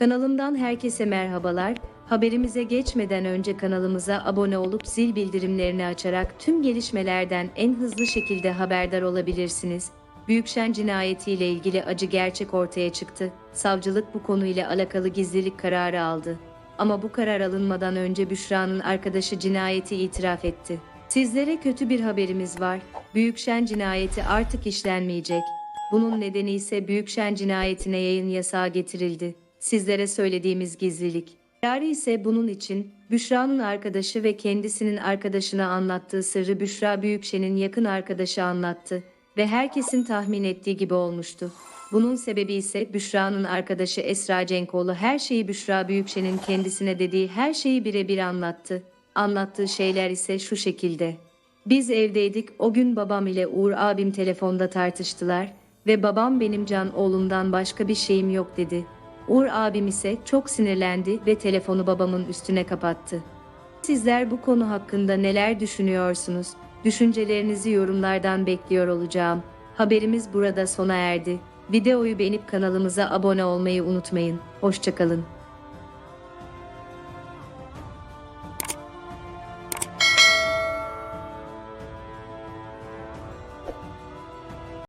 Kanalımdan herkese merhabalar. Haberimize geçmeden önce kanalımıza abone olup zil bildirimlerini açarak tüm gelişmelerden en hızlı şekilde haberdar olabilirsiniz. Büyükşen cinayetiyle ilgili acı gerçek ortaya çıktı. Savcılık bu konuyla alakalı gizlilik kararı aldı. Ama bu karar alınmadan önce Büşra'nın arkadaşı cinayeti itiraf etti. Sizlere kötü bir haberimiz var. Büyükşen cinayeti artık işlenmeyecek. Bunun nedeni ise Büyükşen cinayetine yayın yasağı getirildi. Sizlere söylediğimiz gizlilik. Kararı ise bunun için Büşra'nın arkadaşı ve kendisinin arkadaşına anlattığı sırrı Büşra Büyükşen'in yakın arkadaşı anlattı ve herkesin tahmin ettiği gibi olmuştu. Bunun sebebi ise Büşra'nın arkadaşı Esra Cenkoğlu her şeyi Büşra Büyükşen'in kendisine dediği her şeyi birebir anlattı. Anlattığı şeyler ise şu şekilde. Biz evdeydik o gün babam ile Uğur abim telefonda tartıştılar ve babam benim can oğlumdan başka bir şeyim yok dedi. Uğur abim ise çok sinirlendi ve telefonu babamın üstüne kapattı. Sizler bu konu hakkında neler düşünüyorsunuz? Düşüncelerinizi yorumlardan bekliyor olacağım. Haberimiz burada sona erdi. Videoyu beğenip kanalımıza abone olmayı unutmayın. Hoşçakalın.